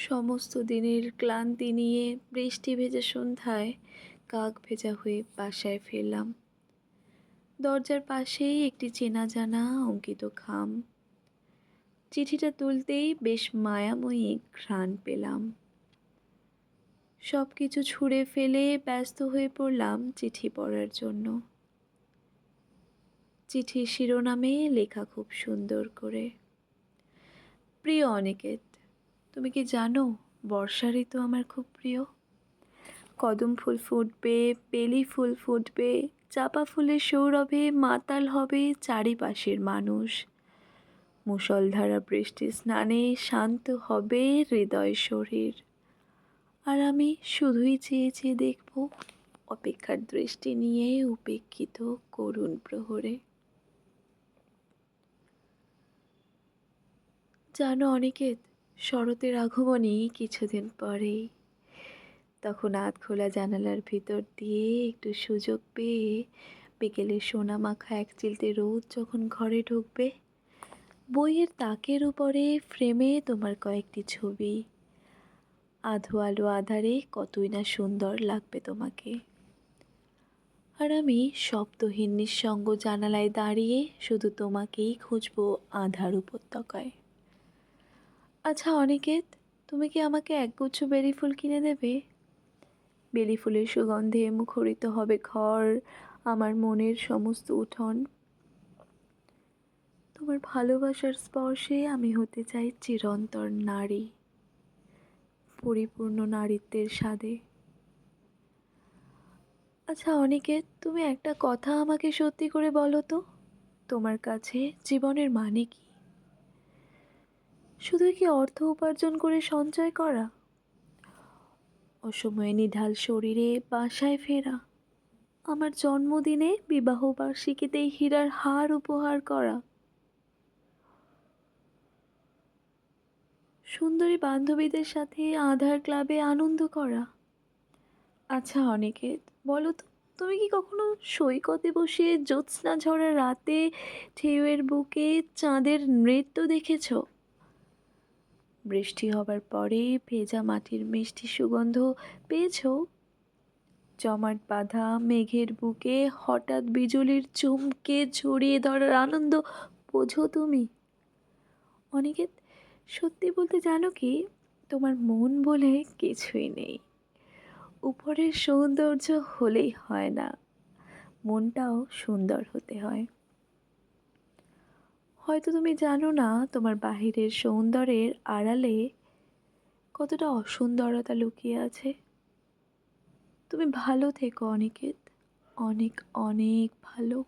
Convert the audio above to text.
সমস্ত দিনের ক্লান্তি নিয়ে বৃষ্টি ভেজা সন্ধ্যায় কাক ভেজা হয়ে বাসায় ফিরলাম। দরজার পাশেই একটি চেনা জানা অঙ্কিত খাম। চিঠিটা তুলতেই বেশ মায়াময়ী ঘ্রাণ পেলাম। সব কিছু ছুঁড়ে ফেলে ব্যস্ত হয়ে পড়লাম চিঠি পড়ার জন্য। চিঠির শিরোনামে লেখা খুব সুন্দর করে। প্রিয় অনিকেত তুমি কি জানো বর্ষা ঋতু আমার খুব প্রিয়? কদম ফুল ফুটবে, বেলি ফুল ফুটবে, চাপা ফুলের সৌরভে মাতাল হবে চারিপাশের মানুষ। মুষলধারা বৃষ্টি স্নানে শান্ত হবে হৃদয় শরীর। আর আমি শুধুই চেয়ে চেয়ে দেখব অপেক্ষার দৃষ্টি নিয়ে উপেক্ষিত করুণ প্রহরে। জানো অনিকেত শরতের আগমনী কিছুদিন পরেই। তখন আধ খোলা জানালার ভিতর দিয়ে একটু সুযোগ পেয়ে বিকেলে সোনা মাখা এক চিলতে রোদ যখন ঘরে ঢুকবে, বইয়ের তাকের উপরে ফ্রেমে তোমার কয়েকটি ছবি। আধো আলো আধারে কতই না সুন্দর লাগবে তোমাকে। আর আমি শব্দহীন নিঃসঙ্গ জানালায় দাঁড়িয়ে শুধু তোমাকেই খুঁজবো আধার উপত্যকায়। আচ্ছা অনিকেত, তুমি কি আমাকে একগুচ্ছ বেলি ফুল কিনে দেবে? বেলি ফুলের সুগন্ধে মুখরিত হবে ঘর, আমার মনের সমস্ত উঠোন। তোমার ভালোবাসার স্পর্শে আমি হতে চাই চিরন্তর নারী, পরিপূর্ণ নারীত্বের স্বাদে। আচ্ছা অনিকেত, তুমি একটা কথা আমাকে সত্যি করে বলো তো। তোমার কাছে জীবনের মানে কি? শুধুই কি অর্থ উপার্জন করে সঞ্চয় করা? অসময়ে নিঢাল শরীরে বাসায় ফেরা। আমার জন্মদিনে বিবাহ বার্ষিকীতে হীরার হার উপহার করা। সুন্দরী বান্ধবীদের সাথে আধার ক্লাবে আনন্দ করা। আচ্ছা অনিকেত, বলো তো, তুমি কি কখনো সৈকতে বসে জ্যোৎস্না ঝরা রাতে ঢেউয়ের বুকে চাঁদের নৃত্য দেখেছ? বৃষ্টি হবার পরে ভেজা মাটির মিষ্টি সুগন্ধ পেয়েছ? জমাট বাঁধা মেঘের বুকে হঠাৎ বিজুলির চুমকে ছড়িয়ে ধরার আনন্দ বোঝো তুমি। অনেকে সত্যি বলতে জানো কি? তোমার মন বলে কিছুই নেই। উপরের সৌন্দর্য হলেই হয় না। মনটাও সুন্দর হতে হয়। হয়তো তুমি জানো না, তোমার বাহিরের সৌন্দর্যের আড়ালে কতটা অসুন্দরতা লুকিয়ে আছে। তুমি ভালো থেকো, অনিকেত। অনেক অনেক ভালো।